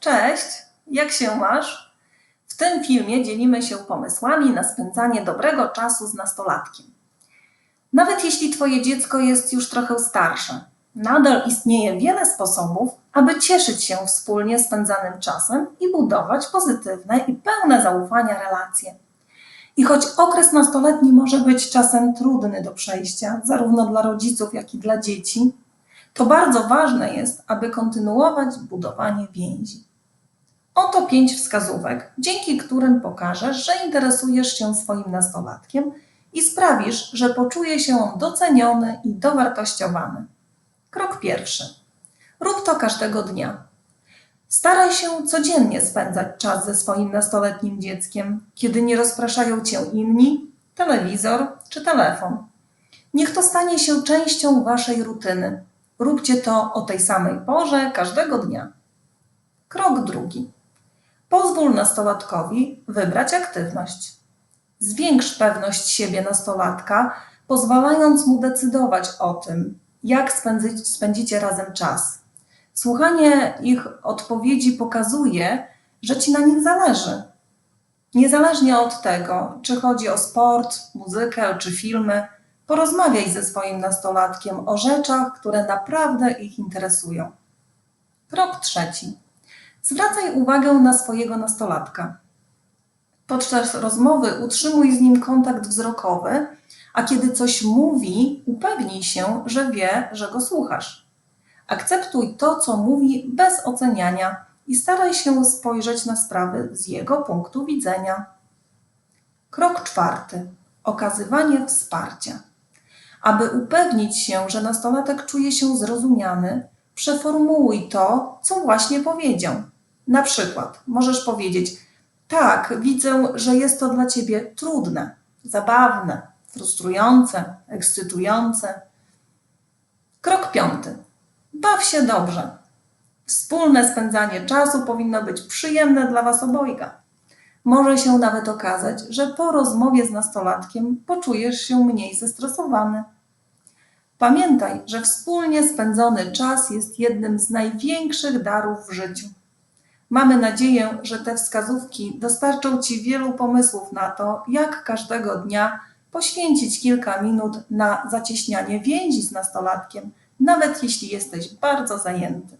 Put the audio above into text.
Cześć, jak się masz? W tym filmie dzielimy się pomysłami na spędzanie dobrego czasu z nastolatkiem. Nawet jeśli Twoje dziecko jest już trochę starsze, nadal istnieje wiele sposobów, aby cieszyć się wspólnie spędzanym czasem i budować pozytywne i pełne zaufania relacje. I choć okres nastoletni może być czasem trudny do przejścia, zarówno dla rodziców, jak i dla dzieci, to bardzo ważne jest, aby kontynuować budowanie więzi. Oto pięć wskazówek, dzięki którym pokażesz, że interesujesz się swoim nastolatkiem i sprawisz, że poczuje się on doceniony i dowartościowany. Krok pierwszy. Rób to każdego dnia. Staraj się codziennie spędzać czas ze swoim nastoletnim dzieckiem, kiedy nie rozpraszają cię inni, telewizor czy telefon. Niech to stanie się częścią waszej rutyny. Róbcie to o tej samej porze każdego dnia. Krok drugi. Pozwól nastolatkowi wybrać aktywność. Zwiększ pewność siebie nastolatka, pozwalając mu decydować o tym, jak spędzicie razem czas. Słuchanie ich odpowiedzi pokazuje, że ci na nich zależy. Niezależnie od tego, czy chodzi o sport, muzykę czy filmy, porozmawiaj ze swoim nastolatkiem o rzeczach, które naprawdę ich interesują. Krok trzeci. Zwracaj uwagę na swojego nastolatka. Podczas rozmowy utrzymuj z nim kontakt wzrokowy, a kiedy coś mówi, upewnij się, że wie, że go słuchasz. Akceptuj to, co mówi, bez oceniania i staraj się spojrzeć na sprawy z jego punktu widzenia. Krok czwarty. Okazywanie wsparcia. Aby upewnić się, że nastolatek czuje się zrozumiany, przeformułuj to, co właśnie powiedział. Na przykład możesz powiedzieć: Tak, widzę, że jest to dla ciebie trudne, zabawne, frustrujące, ekscytujące. Krok piąty. Baw się dobrze. Wspólne spędzanie czasu powinno być przyjemne dla Was obojga. Może się nawet okazać, że po rozmowie z nastolatkiem poczujesz się mniej zestresowany. Pamiętaj, że wspólnie spędzony czas jest jednym z największych darów w życiu. Mamy nadzieję, że te wskazówki dostarczą Ci wielu pomysłów na to, jak każdego dnia poświęcić kilka minut na zacieśnianie więzi z nastolatkiem, nawet jeśli jesteś bardzo zajęty.